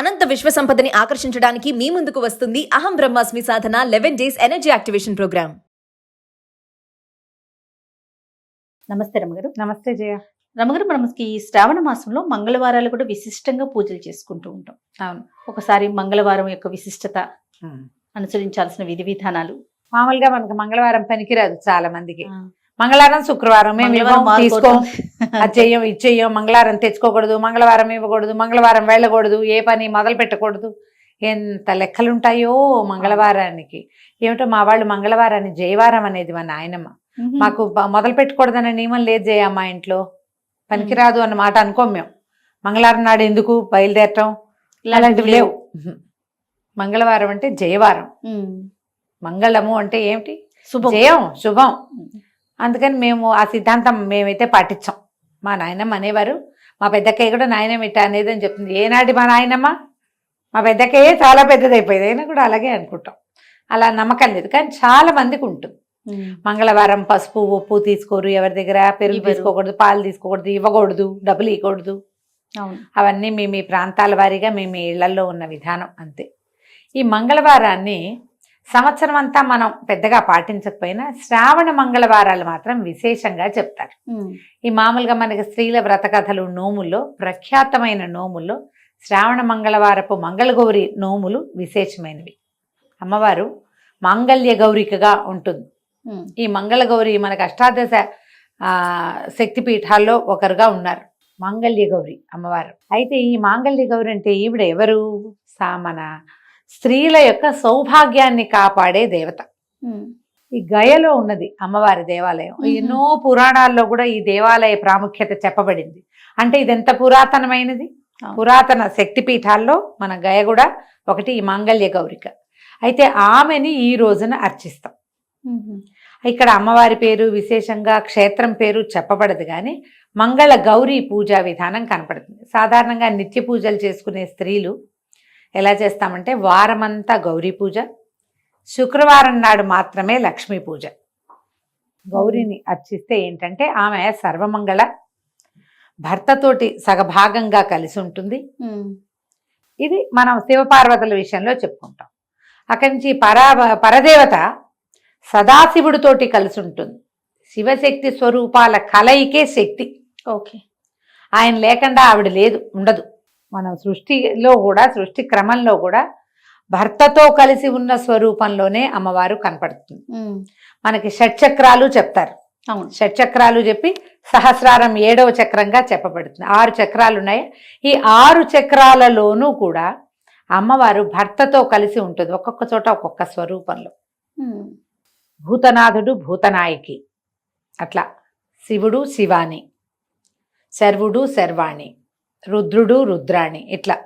అనంత విశ్వ సంపదని ఆకర్షించడానికి మీ ముందుకు వస్తుంది అహం బ్రహ్మాస్మి సాధన eleven days energy activation program. నమస్తే రమగారు. నమస్తే జయ. రమగారు మనకి ఈ శ్రావణ మాసంలో మంగళవారాలు కూడా విశిష్టంగా పూజలు చేసుకుంటూ ఉంటాం. అవును. ఒకసారి మంగళవారం యొక్క విశిష్టత అనుసరించాల్సిన విధి విధానాలు. మామూలుగా మనకు మంగళవారం పనికిరాదు చాలా మందికి. మంగళవారం శుక్రవారం మేము ఇవ్వం, తీసుకోం. అది చెయ్యం ఇది చెయ్యం. మంగళవారం తెచ్చుకోకూడదు మంగళవారం ఇవ్వకూడదు మంగళవారం వెళ్ళకూడదు ఏ పని మొదలు పెట్టకూడదు. ఎంత లెక్కలుంటాయో మంగళవారానికి. ఏమిటో మా వాళ్ళు మంగళవారాన్ని జయవారం అనేది మా నాయనమ్మ. మ్మ్. మాకు మొదలు పెట్టుకూడదనే నియమం లేదు జయ మా ఇంట్లో. పనికిరాదు అన్న మాట అనుకోం మేము. మంగళవారం నాడు ఎందుకు బయలుదేరటం? అలాంటివి లేవు. మంగళవారం అంటే జయవారం. మంగళము అంటే ఏమిటి? శుభం. జయం శుభం. అందుకని మేము ఆ సిద్ధాంతం మేమైతే పాటించాం. మా నాయనమ్మ అనేవారు మా పెద్దక్కయ్య కూడా నాయనమ్మ ఇట్ట అనేది అని చెప్తుంది ఏనాటి మా నాయనమ్మ? మా పెద్దక్కయ్యే చాలా పెద్దదైపోయింది. అయినా కూడా అలాగే అనుకుంటాం. అలా నమ్మకం లేదు. కానీ చాలా మందికి ఉంటుంది. మంగళవారం పసుపు ఉప్పు తీసుకోరు. ఎవరి దగ్గర? పెరుగు. తీసుకోకూడదు పాలు తీసుకోకూడదు ఇవ్వకూడదు డబ్బులు ఇవ్వకూడదు. అవును. అవన్నీ మీ మీ ప్రాంతాల వారీగా మీ మీ ఇళ్ళలో ఉన్న విధానం అంతే. ఈ మంగళవారాన్ని సంవత్సరం అంతా మనం పెద్దగా పాటించకపోయినా శ్రావణ మంగళవారాలు మాత్రం విశేషంగా చెప్తారు. ఈ మామూలుగా మనకి స్త్రీల వ్రత కథలు నోముల్లో ప్రఖ్యాతమైన నోముల్లో శ్రావణ మంగళవారపు మంగళగౌరి నోములు విశేషమైనవి. అమ్మవారు మాంగళ్య గౌరికగా ఉంటుంది. ఈ మంగళగౌరి మనకు అష్టాదశ శక్తిపీఠాల్లో ఒకరుగా ఉన్నారు. మాంగళ్య గౌరి అమ్మవారు. అయితే ఈ మాంగళ్య గౌరి అంటే ఈవిడ ఎవరు? సా మన స్త్రీల యొక్క సౌభాగ్యాన్ని కాపాడే దేవత. ఈ గయలో ఉన్నది అమ్మవారి దేవాలయం. ఎన్నో పురాణాల్లో కూడా ఈ దేవాలయ ప్రాముఖ్యత చెప్పబడింది అంటే ఇది ఎంత పురాతనమైనది. పురాతన శక్తిపీఠాల్లో మన గయ కూడా ఒకటి ఈ మాంగళ్య గౌరిక అయితే ఆమెని ఈ రోజున అర్చిస్తాం. ఇక్కడ అమ్మవారి పేరు విశేషంగా క్షేత్రం పేరు చెప్పబడదు కానీ మంగళ గౌరీ పూజా విధానం కనపడుతుంది సాధారణంగా నిత్య పూజలు చేసుకునే స్త్రీలు ఎలా చేస్తామంటే వారమంతా గౌరీ పూజ శుక్రవారం నాడు మాత్రమే లక్ష్మీ పూజ. గౌరీని అర్చిస్తే ఏంటంటే ఆమె సర్వమంగళ భర్తతోటి సగభాగంగా కలిసి ఉంటుంది. ఇది మనం శివపార్వతుల విషయంలో చెప్పుకుంటాం. అక్కడి నుంచి పరా పరదేవత సదాశివుడితోటి కలిసి ఉంటుంది. శివశక్తి స్వరూపాల కలయికే శక్తి. ఓకే. ఆయన లేకుండా ఆవిడ లేదు ఉండదు. మనం సృష్టిలో కూడా సృష్టి క్రమంలో కూడా భర్తతో కలిసి ఉన్న స్వరూపంలోనే అమ్మవారు కనపడుతుంది. మనకి షట్చక్రాలు చెప్తారు. అవును. షట్చక్రాలు చెప్పి సహస్రారం ఏడవ చక్రంగా చెప్పబడుతుంది. ఆరు చక్రాలు ఉన్నాయి. ఈ ఆరు చక్రాలలోనూ కూడా అమ్మవారు భర్తతో కలిసి ఉంటుంది. ఒక్కొక్క చోట ఒక్కొక్క స్వరూపంలో. భూతనాథుడు భూతనాయకి. అట్లా శివుడు శివాని. శర్వుడు శర్వాణి. రుద్రుడు రుద్రాణి. ఇట్లా.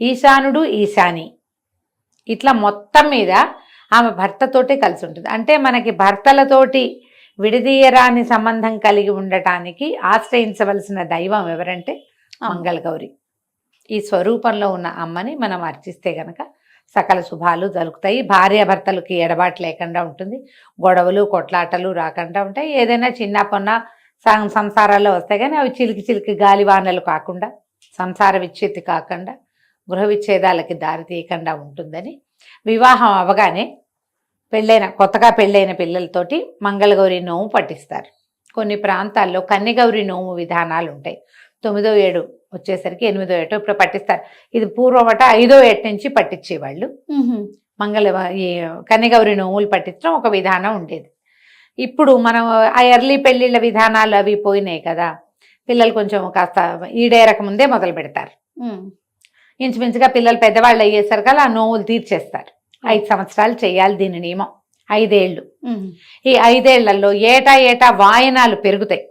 ఈశానుడు ఈశాని. ఇట్లా మొత్తం మీద ఆమె భర్తతోటే కలిసి ఉంటుంది అంటే మనకి భర్తలతోటి విడదీయరాని సంబంధం కలిగి ఉండటానికి ఆశ్రయించవలసిన దైవం ఎవరంటే మంగళగౌరి. ఈ స్వరూపంలో ఉన్న అమ్మని మనం అర్చిస్తే గనక సకల శుభాలు జరుగుతాయి. భార్యాభర్తలకి ఎడబాటు లేకుండా ఉంటుంది. గొడవలు కొట్లాటలు రాకుండా ఉంటాయి. ఏదైనా చిన్న పొన్న సంసారాల్లో వస్తాయి కానీ అవి చిలికి చిలికి గాలివానలు కాకుండా సంసార విచ్ఛేది కాకుండా గృహ విచ్ఛేదాలకి దారి తీయకుండా ఉంటుందని వివాహం అవగానే పెళ్ళైన కొత్తగా పెళ్ళైన పిల్లలతోటి మంగళగౌరి నోము పట్టిస్తారు కొన్ని ప్రాంతాల్లో కన్యగౌరి నోము విధానాలు ఉంటాయి. తొమ్మిదో ఏడు వచ్చేసరికి ఎనిమిదో ఏటో ఇప్పుడు పట్టిస్తారు. ఇది పూర్వమట ఐదో ఏట నుంచి పట్టించేవాళ్ళు. మంగళ ఈ కన్యగౌరి నోములు పట్టించడం ఒక విధానం ఉండేది. ఇప్పుడు మనం ఆ ఎర్లీ పెళ్ళిళ్ళ విధానాలు అవి పోయినాయి కదా. పిల్లలు కొంచెం కాస్త ఈడేరక ముందే మొదలు పెడతారు. ఇంచుమించుగా పిల్లలు పెద్దవాళ్ళు అయ్యేసరికి ఆ నోవులు తీర్చేస్తారు. ఐదు సంవత్సరాలు చేయాలి దీని నియమం. ఐదేళ్ళు. ఈ ఐదేళ్ళలో ఏటా ఏటా వాయనాలు పెరుగుతాయి.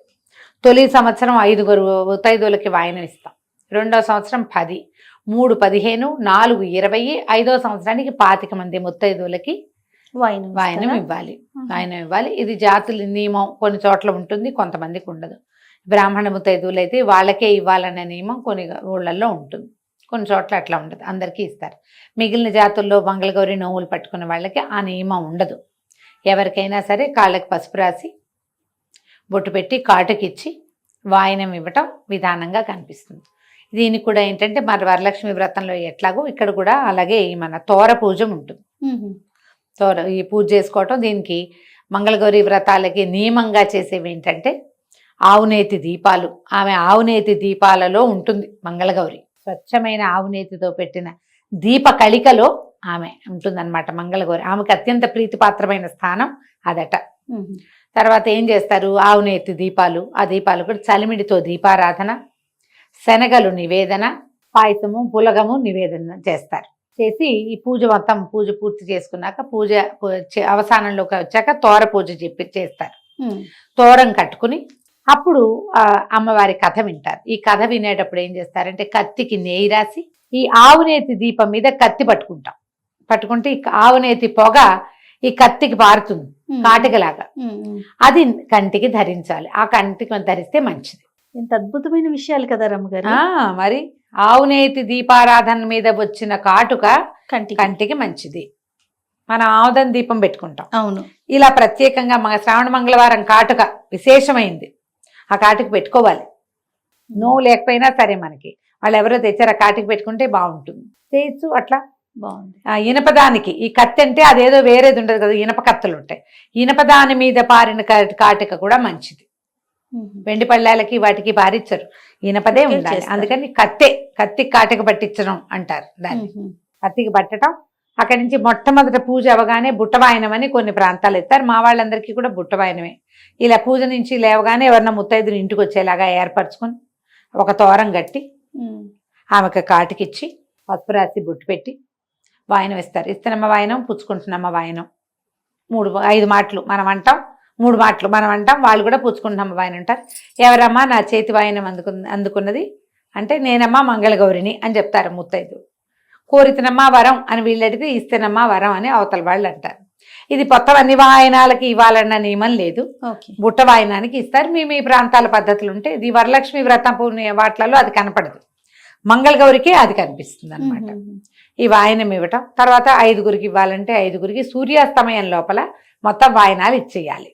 తొలి సంవత్సరం ఐదుగురు ముత్తైదువులకి వాయనం ఇస్తాం. రెండో సంవత్సరం పది. మూడు పదిహేను నాలుగు ఇరవై ఐదో సంవత్సరానికి పాతిక మంది ముత్తైదువులకి వాయినం? ఇవ్వాలి. వాయనం ఇవ్వాలి. ఇది జాతుల నియమం కొన్ని చోట్ల ఉంటుంది కొంతమందికి ఉండదు. బ్రాహ్మణ ముత్తైదువులు అయితే వాళ్ళకే ఇవ్వాలనే నియమం కొన్ని ఊళ్ళల్లో ఉంటుంది. కొన్ని చోట్ల అట్లా ఉండదు. అందరికీ ఇస్తారు. మిగిలిన జాతుల్లో మంగళగౌరి నోవులు పట్టుకున్న వాళ్ళకి ఆ నియమం ఉండదు. ఎవరికైనా సరే కాళ్ళకి పసుపు రాసి బొట్టు పెట్టి కాటుకిచ్చి వాయనం ఇవ్వటం విధానంగా కనిపిస్తుంది. దీనికి కూడా ఏంటంటే మరి వరలక్ష్మి వ్రతంలో ఎట్లాగో ఇక్కడ కూడా అలాగే మన తోర పూజ ఉంటుంది. తోర ఈ పూజ చేసుకోవటం దీనికి మంగళగౌరి వ్రతాలకి నియమంగా చేసేవి ఏంటంటే ఆవునేతి దీపాలు. ఆమె ఆవునేతి దీపాలలో ఉంటుంది మంగళగౌరి. స్వచ్ఛమైన ఆవునేతితో పెట్టిన దీప కళికలో ఆమె ఉంటుందన్నమాట మంగళగౌరి. ఆమెకు అత్యంత ప్రీతిపాత్రమైన స్థానం అదట. తర్వాత ఏం చేస్తారు? ఆవునేతి దీపాలు. ఆ దీపాలు కూడా చలిమిడితో దీపారాధన శనగలు నివేదన పాయసము పులగము నివేదన చేస్తారు. చేసి ఈ పూజ మొత్తం పూజ పూర్తి చేసుకున్నాక పూజ అవసానంలోకి వచ్చాక తోర పూజ చెప్పి చేస్తారు. తోరం కట్టుకుని అప్పుడు అమ్మవారి కథ వింటారు. ఈ కథ వినేటప్పుడు ఏం చేస్తారంటే కత్తికి నెయ్యి రాసి ఈ ఆవునేతి దీపం మీద కత్తి పట్టుకుంటాం. పట్టుకుంటే ఈ ఆవునేతి పొగ ఈ కత్తికి పారుతుంది. కాటికలాగా. అది కంటికి ధరించాలి. ఆ కంటికి ధరిస్తే మంచిది. ఎంత అద్భుతమైన విషయాలు కదా రమ్మగారు. మరి ఆవునేతి దీపారాధన మీద వచ్చిన కాటుక కంటికి. కంటికి మంచిది. మనం ఆవుదం దీపం పెట్టుకుంటాం. అవును. ఇలా ప్రత్యేకంగా మన శ్రావణ మంగళవారం కాటుక విశేషమైంది. ఆ కాటుక పెట్టుకోవాలి. నువ్వు లేకపోయినా సరే మనకి. వాళ్ళు ఎవరో తెచ్చారు ఆ కాటుక పెట్టుకుంటే బాగుంటుంది. చేయొచ్చు అట్లా? బాగుంది. ఆ ఇనపదానికి ఈ కత్తి అంటే అదేదో వేరేది ఉండదు కదా ఇనప కత్తులు ఉంటాయి ఇనపదాని మీద పారిన కాటుక కూడా మంచిది. వెండి పళ్ళాలకి వాటికి పారిచ్చరు. ఇనపదే ఉండాలి. అందుకని కత్తే కత్తి కాటికి పట్టించడం అంటారు దాన్ని. కత్తికి పట్టడం. అక్కడి నుంచి మొట్టమొదట పూజ అవగానే బుట్టవాయనం అని కొన్ని ప్రాంతాలు ఎత్తారు. మా వాళ్ళందరికీ కూడా బుట్టవాయనమే ఇలా పూజ నుంచి లేవగానే ఎవరన్నా ముత్తైదులు ఇంటికి వచ్చేలాగా ఏర్పరచుకొని ఒక తోరం కట్టి. ఆమెకు కాటికిచ్చి పసుపు రాసి బుట్టు పెట్టి వాయనం ఇస్తారు ఇస్తానమ్మ వాయనం పుచ్చుకుంటున్నమ్మ వాయనం. మూడు ఐదు మాటలు మనం అంటాం. మూడు మాటలు మనం అంటాం. వాళ్ళు కూడా పుచ్చుకుంటున్నమ్మ వాయనం అంటారు. ఎవరమ్మా నా చేతి వాయనం అందుకు అందుకున్నది? అంటే నేనమ్మా మంగళగౌరిని అని చెప్తారు ముత్తైదు. కోరితనమ్మా వరం అని వీళ్ళు అడిగితే ఇస్తేనమ్మా వరం అని అవతల వాళ్ళు అంటారు. ఇది కొత్త అన్ని వాయనాలకి ఇవ్వాలన్న నియమం లేదు. బుట్ట వాయనానికి ఇస్తారు. మీ మీ ప్రాంతాల పద్ధతులు ఉంటే ఇది వరలక్ష్మి వ్రతం వాటిలలో అది కనపడదు. మంగళగౌరికి అది కనిపిస్తుంది అనమాట. ఈ వాయనం ఇవ్వటం. తర్వాత ఐదుగురికి ఇవ్వాలంటే ఐదుగురికి సూర్యాస్తమయం లోపల మొత్తం వాయనాలు ఇచ్చేయాలి.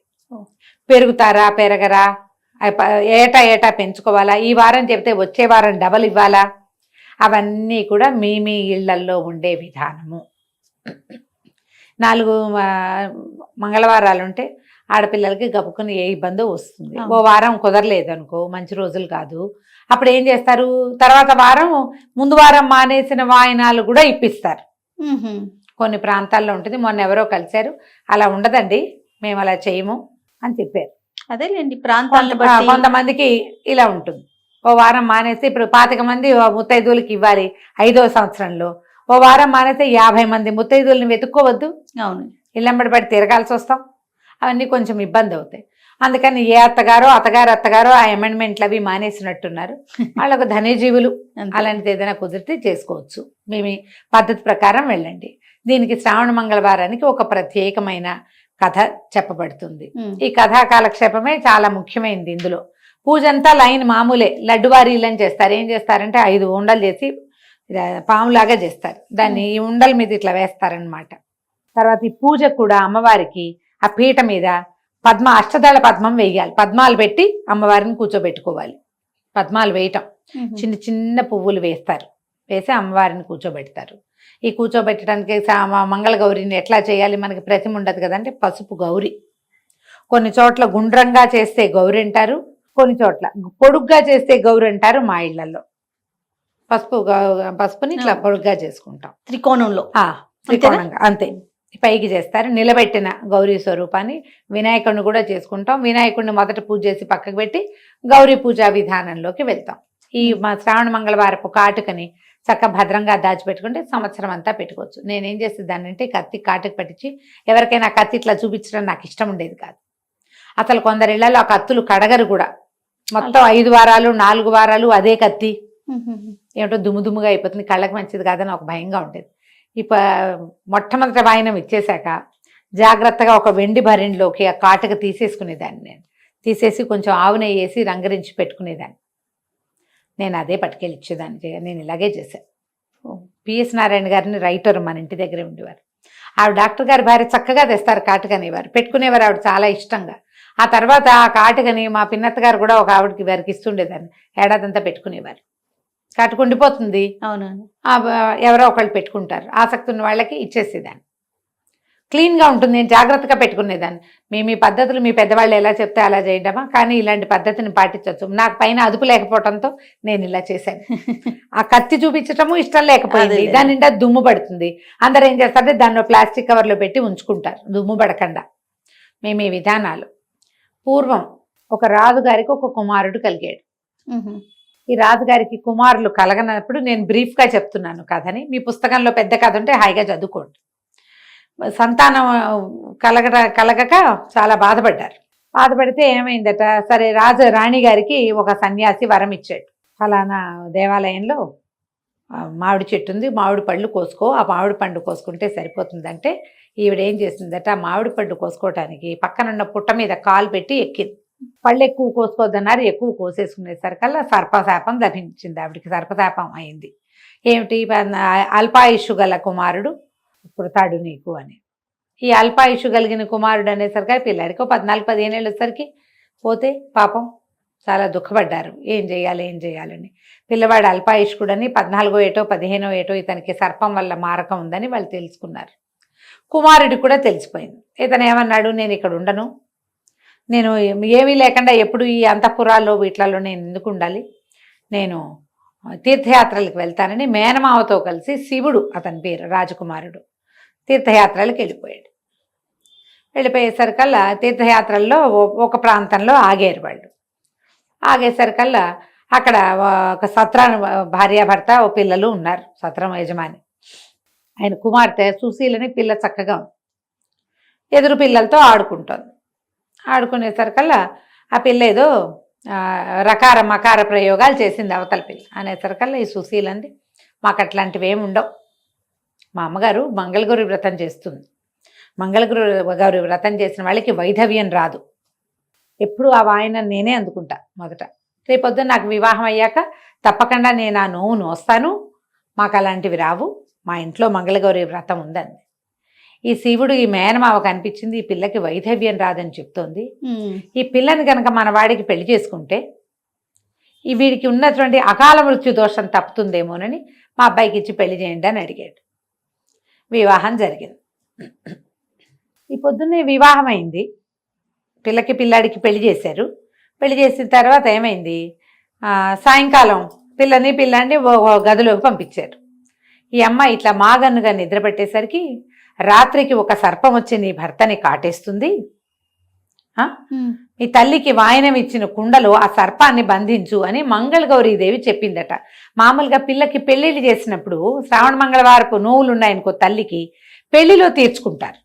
పెరుగుతారా పెరగరా? ఏటా ఏటా పెంచుకోవాలా? ఈ వారం చెప్తే వచ్చే వారం డబల్ ఇవ్వాలా? అవన్నీ కూడా మీ మీ ఇళ్ళల్లో ఉండే విధానము. నాలుగు మంగళవారాలు ఉంటే ఆడపిల్లలకి గబుకుని ఏ ఇబ్బందో వస్తుంది. ఓ వారం కుదరలేదు అనుకో మంచి రోజులు కాదు. అప్పుడు ఏం చేస్తారు? తర్వాత వారం ముందు వారం మానేసిన వాయినాలు కూడా ఇప్పిస్తారు. కొన్ని ప్రాంతాల్లో ఉంటుంది. మొన్న ఎవరో కలిశారు. అలా ఉండదండి. మేము అలా చేయము. అని చెప్పారు. అదేలేండి ప్రాంతాలను కొంతమందికి ఇలా ఉంటుంది. ఓ వారం మానేస్తే ఇప్పుడు పాతిక మంది ముత్తైదువులకి ఇవ్వాలి ఐదో సంవత్సరంలో. ఓ వారం మానేస్తే యాభై మంది ముత్తైదువుల్ని వెతుక్కోవద్దు. అవును. ఇళ్ళంబడి పడి తిరగాల్సి వస్తాం. అవన్నీ కొంచెం ఇబ్బంది అవుతాయి. అందుకని ఏ అత్తగారో అత్తగారు అత్తగారో ఆ అమెండ్మెంట్లు అవి మానేసినట్టున్నారు. వాళ్ళకు ధనజీవులు. అలాంటిది ఏదైనా కుదిరితే చేసుకోవచ్చు. మీ మీ పద్ధతి ప్రకారం వెళ్ళండి. దీనికి శ్రావణ మంగళవారానికి ఒక ప్రత్యేకమైన కథ చెప్పబడుతుంది. ఈ కథా కాలక్షేపమే చాలా ముఖ్యమైనది ఇందులో. పూజ అంతా లైన్ మామూలే. లడ్డువారీలని చేస్తారు. ఏం చేస్తారంటే ఐదు ఉండలు చేసి పాములాగా చేస్తారు. దాన్ని ఈ ఉండల మీద ఇట్లా వేస్తారనమాట తర్వాత ఈ పూజ కూడా అమ్మవారికి ఆ పీట మీద పద్మ అష్టదళ పద్మం వేయాలి. పద్మాలు పెట్టి అమ్మవారిని కూర్చోబెట్టుకోవాలి. పద్మాలు వేయటం. చిన్న చిన్న పువ్వులు వేస్తారు. వేసి అమ్మవారిని కూర్చోబెడతారు. ఈ కూర్చోబెట్టడానికి మంగళగౌరిని ఎట్లా చేయాలి? మనకి ప్రతిమ ఉండదు కదంటే పసుపు గౌరి. కొన్ని చోట్ల గుండ్రంగా చేస్తే గౌరి అంటారు కొన్ని చోట్ల పొడుగ్గా చేస్తే గౌరి అంటారు మా ఇళ్ళలో పసుపు గౌ- పసుపుని ఇట్లా. పొడుగ్గా చేసుకుంటాం. త్రికోణంలో. ఆ, త్రికోణంగా అంతే. పైకి చేస్తారు నిలబెట్టిన గౌరీ స్వరూపాన్ని వినాయకుడిని కూడా చేసుకుంటాం. వినాయకుడిని మొదట పూజ చేసి పక్కకు పెట్టి గౌరీ పూజా విధానంలోకి వెళ్తాం. ఈ మా శ్రావణ మంగళవారపు కాటుకని చక్క భద్రంగా దాచిపెట్టుకుంటే సంవత్సరం అంతా పెట్టుకోవచ్చు. నేనేం అంటే కత్తి కాటుకు పట్టించి ఎవరికైనా కత్తి ఇట్లా చూపించడం నాకు ఇష్టం ఉండేది కాదు. అసలు కొందరి ఇళ్ళలో ఆ కత్తులు కడగరు కూడా. మొత్తం ఐదు వారాలు నాలుగు వారాలు అదే కత్తి. ఏమిటో దుమ్ము దుమ్ముగా అయిపోతుంది. కళ్ళకి మంచిది కాదని ఒక భయంగా ఉండేది. ఇప్ప మొట్టమొదటి వాయనం ఇచ్చేశాక జాగ్రత్తగా ఒక వెండి భరిణిలోకి ఆ కాటుక తీసేసుకునేదాన్ని నేను. తీసేసి కొంచెం ఆవు నెయ్యి వేసి రంగరించి పెట్టుకునేదాన్ని. నేను అదే పట్టుకెళ్ళి ఇచ్చేదాన్ని నేను ఇలాగే చేశాను పిఎస్ నారాయణ గారిని రైటర్ మన ఇంటి దగ్గరే ఉండేవారు. ఆవిడ డాక్టర్ గారి భార్య చక్కగా తెస్తారు కాటుకనేవారు పెట్టుకునేవారు ఆవిడ చాలా ఇష్టంగా. ఆ తర్వాత ఆ కాటుకని మా పిన్నత్త గారు కూడా ఒక ఆవిడకి వారికి ఇస్తుండేదాన్ని. ఏడాదంతా పెట్టుకునేవారు. ఆ బ- ఎవరో ఒకళ్ళు పెట్టుకుంటారు. ఆసక్తి ఉన్న వాళ్ళకి ఇచ్చేసేదాన్ని. క్లీన్గా ఉంటుంది. నేను జాగ్రత్తగా పెట్టుకునేదాన్ని. మేము ఈ పద్ధతులు మీ పెద్దవాళ్ళు ఎలా చెప్తే అలా చేయడమా? కానీ ఇలాంటి పద్ధతిని పాటించవచ్చు నాకు పైన అదుపు లేకపోవడంతో నేను ఇలా చేశాను. ఆ కత్తి చూపించటము ఇష్టం లేకపోయింది. దాని నిండా దుమ్ము పడుతుంది. అందరు ఏం చేస్తారంటే దాన్ని ప్లాస్టిక్ కవర్లో పెట్టి ఉంచుకుంటారు. దుమ్ము పడకుండా. మేము ఈ విధానాలు. పూర్వం ఒక రాజుగారికి ఒక కుమారుడు కలిగాడు. ఈ రాజుగారికి కుమారులు కలగనప్పుడు నేను బ్రీఫ్గా చెప్తున్నాను కథని. మీ పుస్తకంలో పెద్ద కథ ఉంటే హాయిగా చదువుకోండి. సంతానం కలగట కలగక చాలా బాధపడ్డారు. బాధపడితే ఏమైందట సరే రాజు రాణి గారికి ఒక సన్యాసి వరం ఇచ్చాడు. ఫలానా దేవాలయంలో మామిడి చెట్టు ఉంది మామిడి పళ్ళు కోసుకో ఆ మామిడి పండు కోసుకుంటే సరిపోతుందంటే ఈవిడ ఏం చేసిందట మామిడి పండు కోసుకోవటానికి పక్కనున్న పుట్ట మీద కాలు పెట్టి ఎక్కింది. పళ్ళు ఎక్కువ కోసుకోవద్దన్నారు ఎక్కువ కోసేసుకునేసరికల్లా సర్పశాపం లభించింది ఆవిడికి సర్పశాపం అయింది. ఏమిటి? అల్పాయుషు గల కుమారుడు పుడతాడు నీకు అని. ఈ అల్పాయుషు కలిగిన కుమారుడు అనేసరికి పిల్లాడికి పద్నాలుగు పదిహేను వచ్చేసరికి పోతే పాపం చాలా దుఃఖపడ్డారు. ఏం చేయాలి ఏం చేయాలని పిల్లవాడు అల్పాయుష్కుడని పద్నాలుగో ఏటో పదిహేనో ఏటో ఇతనికి సర్పం వల్ల మారకం ఉందని వాళ్ళు తెలుసుకున్నారు. కుమారుడికి కూడా తెలిసిపోయింది. ఇతను ఏమన్నాడు నేను ఇక్కడ ఉండను. నేను ఏమీ లేకుండా ఎప్పుడు ఈ అంతఃపురాల్లో వీటిలలో నేను ఎందుకు ఉండాలి? నేను తీర్థయాత్రలకు వెళ్తానని మేనమావతో కలిసి శివుడు అతని పేరు రాజకుమారుడు. తీర్థయాత్రలకు వెళ్ళిపోయాడు. వెళ్ళిపోయేసరికల్లా తీర్థయాత్రల్లో ఒక ప్రాంతంలో ఆగారు వాళ్ళు. ఆగేసరికల్లా అక్కడ ఒక సత్రాన భార్యాభర్త ఓ పిల్లలు ఉన్నారు సత్రం యజమాని. ఆయన కుమార్తె సుశీలని పిల్ల చక్కగా ఎదురు పిల్లలతో ఆడుకుంటుంది. ఆడుకునేసరికల్లా ఆ పిల్ల ఏదో రకార మకార ప్రయోగాలు చేసింది అవతల పిల్ల. అనేసరికల్లా ఈ సుశీలంది మాకు అట్లాంటివి ఏమి ఉండవు మా అమ్మగారు మంగళగురి వ్రతం చేస్తుంది. మంగళగురు గౌరి వ్రతం చేసిన వాళ్ళకి వైధవ్యం రాదు. ఎప్పుడు ఆ వాయన నేనే అందుకుంటా మొదట. రేపొద్దున నాకు వివాహం అయ్యాక తప్పకుండా నేను ఆ నోవు నోస్తాను. మాకు అలాంటివి రావు. మా ఇంట్లో మంగళగౌరి వ్రతం ఉందండి ఈ శివుడు ఈ మేనమావ కనిపించింది ఈ పిల్లకి వైధవ్యం రాదని చెప్తోంది. ఈ పిల్లని కనుక మన వాడికి పెళ్ళి చేసుకుంటే ఈ వీడికి ఉన్నటువంటి అకాల మృత్యు దోషం తప్పుతుందేమోనని మా అబ్బాయికి ఇచ్చి పెళ్ళి చేయండి అని అడిగాడు. వివాహం జరిగింది. ఈ పొద్దున్నే వివాహం అయింది పిల్లకి పిల్లాడికి పెళ్ళి చేశారు. పెళ్ళి చేసిన తర్వాత ఏమైంది? సాయంకాలం పిల్లని పిల్లాన్ని ఓ గదిలోకి పంపించారు. ఈ అమ్మాయి ఇట్లా మాగన్నుగా నిద్రపెట్టేసరికి రాత్రికి ఒక సర్పం వచ్చి నీ భర్తని కాటేస్తుంది. మీ తల్లికి వాయనం ఇచ్చిన కుండలో ఆ సర్పాన్ని బంధించు అని మంగళగౌరీదేవి చెప్పిందట. మామూలుగా పిల్లకి పెళ్ళిళ్ళు చేసినప్పుడు శ్రావణ మంగళవారపు నోవులు ఉన్నాయనుకో తల్లికి పెళ్ళిలో తీర్చుకుంటారు.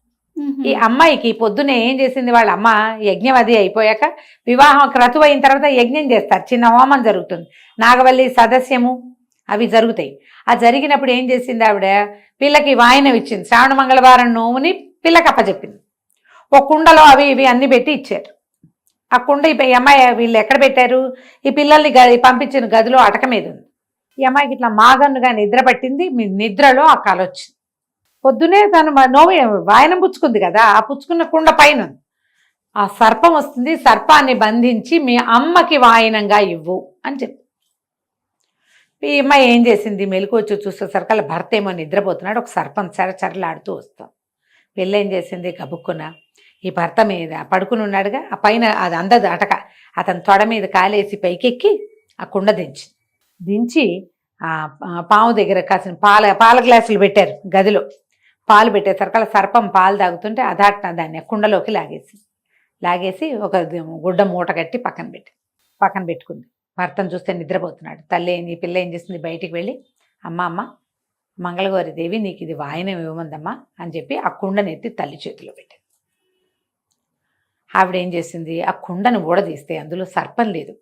ఈ అమ్మాయికి పొద్దునే ఏం చేసింది వాళ్ళ అమ్మ యజ్ఞం అది అయిపోయాక వివాహం క్రతువు అయిన తర్వాత యజ్ఞం చేస్తారు. చిన్న హోమం జరుగుతుంది. నాగవల్లి సదస్యము అవి జరుగుతాయి. ఆ జరిగినప్పుడు ఏం చేసింది ఆవిడ? పిల్లకి వాయనం ఇచ్చింది. శ్రావణ మంగళవారం నోముని పిల్లకి అప్పచెప్పింది. ఒక కుండలో అవి ఇవి అన్ని పెట్టి ఇచ్చారు. ఆ కుండ ఈ అమ్మాయి వీళ్ళు ఎక్కడ పెట్టారు? ఈ పిల్లల్ని పంపించిన గదిలో అటక మీద ఉంది. ఈ అమ్మాయికి ఇట్లా మాగన్నుగా నిద్ర పట్టింది. మీ నిద్రలో ఆ కళ వచ్చింది. పొద్దునే తను నోవి వాయనం పుచ్చుకుంది కదా ఆ పుచ్చుకున్న కుండ పైన ఉంది. ఆ సర్పం వస్తుంది. సర్పాన్ని బంధించి మీ అమ్మకి వాయనంగా ఇవ్వు అని చెప్పి. ఈ అమ్మాయి ఏం చేసింది? మెలకు వచ్చి చూసేసరికి అలా భర్త ఏమో నిద్రపోతున్నాడు. ఒక సర్పం చరచరలాడుతూ వస్తాం. పెళ్ళేం చేసింది? కబుక్కున ఈ భర్త మీద పడుకుని ఉన్నాడుగా ఆ పైన అది అందదు అటక. అతని తొడ మీద కాలేసి పైకెక్కి ఆ కుండ దించి. దించి ఆ పాము దగ్గర కాసిన పాల పాల గ్లాసులు పెట్టారు గదిలో. పాలు పెట్టేసరికి అలా సర్పం పాలు తాగుతుంటే అదాట్న దాన్ని ఆ కుండలోకి లాగేసి లాగేసి ఒక గుడ్డ మూట కట్టి పక్కన పెట్టి పక్కన పెట్టుకుంది. భర్తను చూస్తే నిద్రపోతున్నాడు. తల్లి నీ పిల్ల ఏం చేసింది బయటికి వెళ్ళి అమ్మ అమ్మ మంగళగౌరి దేవి నీకు ఇది వాయనం ఇవ్వమందమ్మా అని చెప్పి ఆ కుండని ఎత్తి తల్లి చేతిలో పెట్టింది. ఆవిడ ఏం చేసింది? ఆ కుండను ఊడదీస్తే అందులో సర్పం లేదు.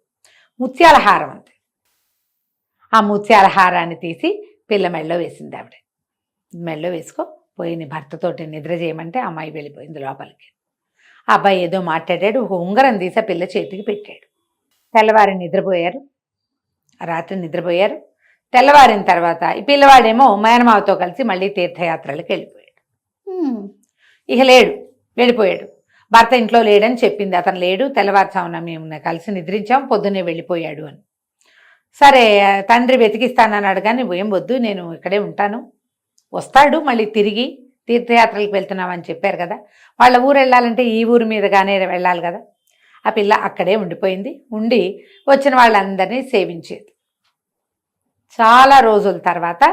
ముత్యాల హారం అంతే. ఆ ముత్యాల హారాన్ని తీసి పిల్ల మెళ్ళో వేసింది ఆవిడ. మెళ్ళో వేసుకో పోయి నీ భర్తతోటి నిద్ర చేయమంటే అమ్మాయి వెళ్ళిపోయింది లోపలికి. ఆ అబ్బాయి ఏదో మాట్లాడాడు ఒక ఉంగరం తీసి ఆ పిల్ల చేతికి పెట్టాడు. తెల్లవారి నిద్రపోయారు. రాత్రి నిద్రపోయారు. తెల్లవారిన తర్వాత ఈ పిల్లవాడేమో మేనమావతో కలిసి మళ్ళీ తీర్థయాత్రలకు వెళ్ళిపోయాడు. ఇక లేడు వెళ్ళిపోయాడు. భర్త ఇంట్లో లేడని చెప్పింది. అతను లేడు తెల్లవారుజామున మేము కలిసి నిద్రించాం పొద్దున్నే వెళ్ళిపోయాడు అని. సరే తండ్రి వెతికిస్తానన్నాడు కానీ ఏం వద్దు నేను ఇక్కడే ఉంటాను. వస్తాడు మళ్ళీ తిరిగి తీర్థయాత్రలకు వెళ్తున్నామని చెప్పారు కదా. వాళ్ళ ఊరు వెళ్ళాలంటే ఈ ఊరు మీదగానే వెళ్ళాలి కదా. ఆ పిల్ల అక్కడే ఉండిపోయింది. ఉండి వచ్చిన వాళ్ళందరినీ సేవించేది. చాలా రోజుల తర్వాత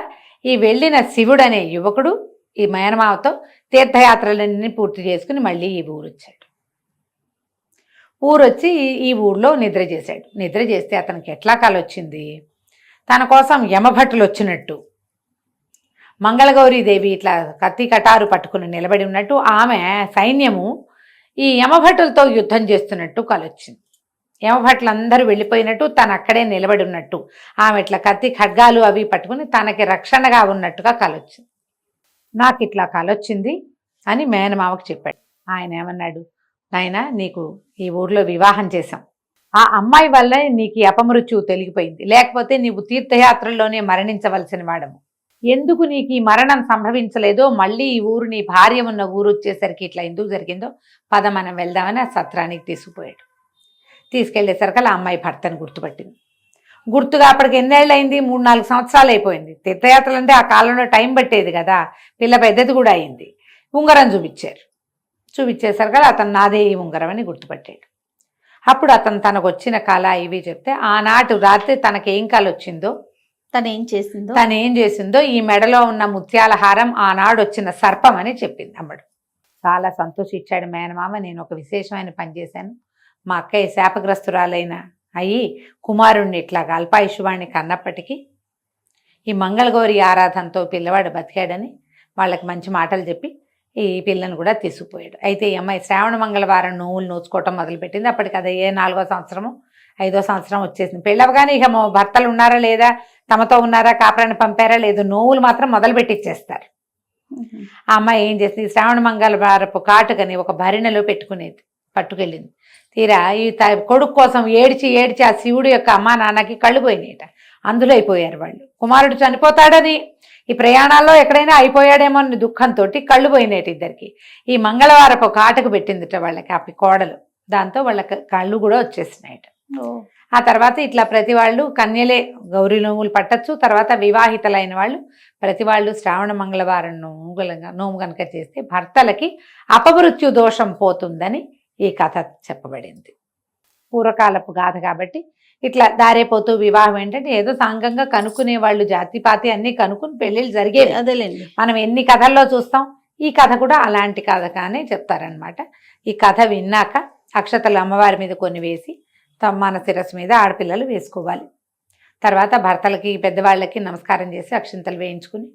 ఈ వెళ్ళిన శివుడు అనే యువకుడు ఈ మేనమావతో తీర్థయాత్రలన్నీ పూర్తి చేసుకుని మళ్ళీ ఈ ఊరు వచ్చాడు ఊరొచ్చి ఈ ఊళ్ళో నిద్ర చేశాడు. నిద్ర చేస్తే అతనికి ఎట్లా కాలొచ్చింది? తన కోసం యమభట్టులు వచ్చినట్టు మంగళగౌరీదేవి ఇట్లా కత్తి కటారు పట్టుకుని నిలబడి ఉన్నట్టు ఆమె సైన్యము ఈ యమభటులతో యుద్ధం చేస్తున్నట్టు కలొచ్చింది. యమభట్లందరూ వెళ్ళిపోయినట్టు తను అక్కడే నిలబడి ఉన్నట్టు. ఆమె ఇట్లా కత్తి ఖడ్గాలు అవి పట్టుకుని తనకి రక్షణగా ఉన్నట్టుగా కలొచ్చింది. నాకు ఇట్లా కలొచ్చింది అని మేనమావకు చెప్పాడు. ఆయన ఏమన్నాడు నాయన నీకు ఈ ఊర్లో వివాహం చేశాం. ఆ అమ్మాయి వల్ల నీకు అపమృత్యువు తెలిగిపోయింది. లేకపోతే నీవు తీర్థయాత్రల్లోనే మరణించవలసిన వాడము ఎందుకు నీకు ఈ మరణం సంభవించలేదో మళ్ళీ ఈ ఊరు నీ భార్య ఉన్న ఊరు వచ్చేసరికి ఇట్లా ఎందుకు జరిగిందో పద మనం వెళ్దామని ఆ సత్రానికి తీసుకుపోయాడు. తీసుకెళ్ళేసరికి ఆ అమ్మాయి భర్తను గుర్తుపట్టింది. గుర్తుగా అప్పటికి ఎన్నేళ్ళు అయింది మూడు నాలుగు సంవత్సరాలు అయిపోయింది. తీర్థయాత్రలు అంటే ఆ కాలంలో టైం పట్టేది కదా. పిల్ల పెద్దది కూడా అయింది. ఉంగరం చూపించారు. చూపించేసరికి అతను నాదే ఈ ఉంగరం అని గుర్తుపట్టాడు. అప్పుడు అతను తనకు వచ్చిన కళ ఇవి చెప్తే ఆనాటి రాత్రి తనకి ఏం కళ వచ్చిందో తను ఏం చేసిందో? తను ఏం చేసిందో ఈ మెడలో ఉన్న ముత్యాల హారం ఆనాడు వచ్చిన సర్పం అని చెప్పింది అమ్మడు. చాలా సంతోషించాడు మేనమామ. నేను ఒక విశేషమైన పని చేశాను. మా అక్కయ్య శాపగ్రస్తురాలైన అయ్యి కుమారుణ్ణి ఇట్లా అల్పాయుష్వాణ్ణి కన్నప్పటికీ ఈ మంగళగౌరి ఆరాధనతో పిల్లవాడు బతికాడని వాళ్ళకి మంచి మాటలు చెప్పి ఈ పిల్లను కూడా తీసుకుపోయాడు. అయితే ఈ అమ్మాయి శ్రావణ మంగళవారం నోవులు నోచుకోవటం మొదలుపెట్టింది. అప్పటికి అది ఏ నాలుగో సంవత్సరము ఐదో సంవత్సరం వచ్చేసింది. పెళ్ళవగానే ఇక భర్తలు ఉన్నారా లేదా తమతో ఉన్నారా కాపురాన్ని పంపారా లేదు నోవులు మాత్రం మొదలు పెట్టిచ్చేస్తారు మ్మ్. ఆ అమ్మాయి ఏం చేసింది? శ్రావణ మంగళవారపు కాటుకని ఒక భరిణెలో పెట్టుకునేది పట్టుకెళ్ళింది. తీరా ఈ త- కొడుకు కోసం ఏడ్చి ఏడ్చి ఆ శివుడు యొక్క అమ్మా నాన్నకి కళ్ళు పోయినాయట. అందులో అయిపోయారు వాళ్ళు. కుమారుడు చనిపోతాడని ఈ ప్రయాణాల్లో ఎక్కడైనా అయిపోయాడేమో అని దుఃఖంతో కళ్ళు పోయినాయి ఇద్దరికి. ఈ మంగళవారపు కాటుకు పెట్టిందిట వాళ్ళకి ఆ కోడలు. దాంతో వాళ్ళ క- కళ్ళు కూడా వచ్చేసినాయట. ఆ తర్వాత ఇట్లా ప్రతి వాళ్ళు కన్యలే గౌరీ నోములు పట్టచ్చు. తర్వాత వివాహితలైన వాళ్ళు ప్రతి వాళ్ళు శ్రావణ మంగళవారం నోము గల- నోము కనుక చేస్తే భర్తలకి అపమృత్యు దోషం పోతుందని ఈ కథ చెప్పబడింది. పూర్వకాలపు గాథ కాబట్టి ఇట్లా దారేపోతూ వివాహం ఏంటంటే ఏదో సాంగంగా కనుక్కునే వాళ్ళు జాతిపాతి అన్ని కనుక్కుని పెళ్ళిళ్ళు జరిగేవి. అదేలేండి. మనం ఎన్ని కథల్లో చూస్తాం ఈ కథ కూడా అలాంటి కథ కానీ చెప్తారనమాట ఈ కథ విన్నాక అక్షతలు అమ్మవారి మీద కొన్ని వేసి మన శిరస్సు మీద ఆడపిల్లలు వేసుకోవాలి. తర్వాత భర్తలకి పెద్దవాళ్ళకి నమస్కారం చేసి అక్షింతలు వేయించుకుని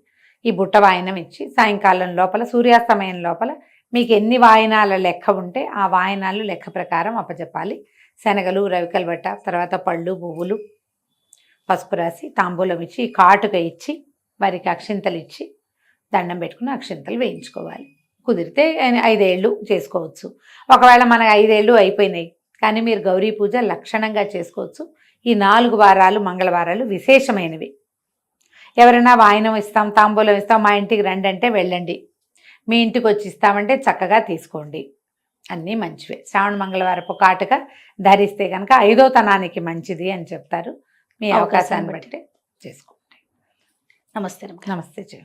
ఈ బుట్ట వాయనం ఇచ్చి సాయంకాలం లోపల సూర్యాస్తమయం లోపల మీకు ఎన్ని వాయనాల లెక్క ఉంటే ఆ వాయనాలు లెక్క ప్రకారం అప్పచెప్పాలి శనగలు రవికల బట్ట తర్వాత పళ్ళు పువ్వులు పసుపు రాసి తాంబూలం ఇచ్చి కాటుక ఇచ్చి వారికి అక్షింతలు ఇచ్చి దండం పెట్టుకుని అక్షింతలు వేయించుకోవాలి. కుదిరితే ఐదేళ్ళు చేసుకోవచ్చు. ఒకవేళ మన ఐదేళ్ళు అయిపోయినాయి కానీ మీరు గౌరీ పూజ లక్షణంగా చేసుకోవచ్చు. ఈ నాలుగు వారాలు మంగళవారాలు విశేషమైనవి. ఎవరైనా వాయినం ఇస్తాం తాంబూలం ఇస్తాం మా ఇంటికి రండి అంటే వెళ్ళండి. మీ ఇంటికి వచ్చి ఇస్తామంటే చక్కగా తీసుకోండి. అన్నీ మంచివే. శ్రావణ మంగళవారపు కాటుక ధరిస్తే కనుక ఐదో తనానికి మంచిది అని చెప్తారు. మీ అవకాశాన్ని బట్టి. చేసుకోండి. నమస్తే. నమస్తే జయ.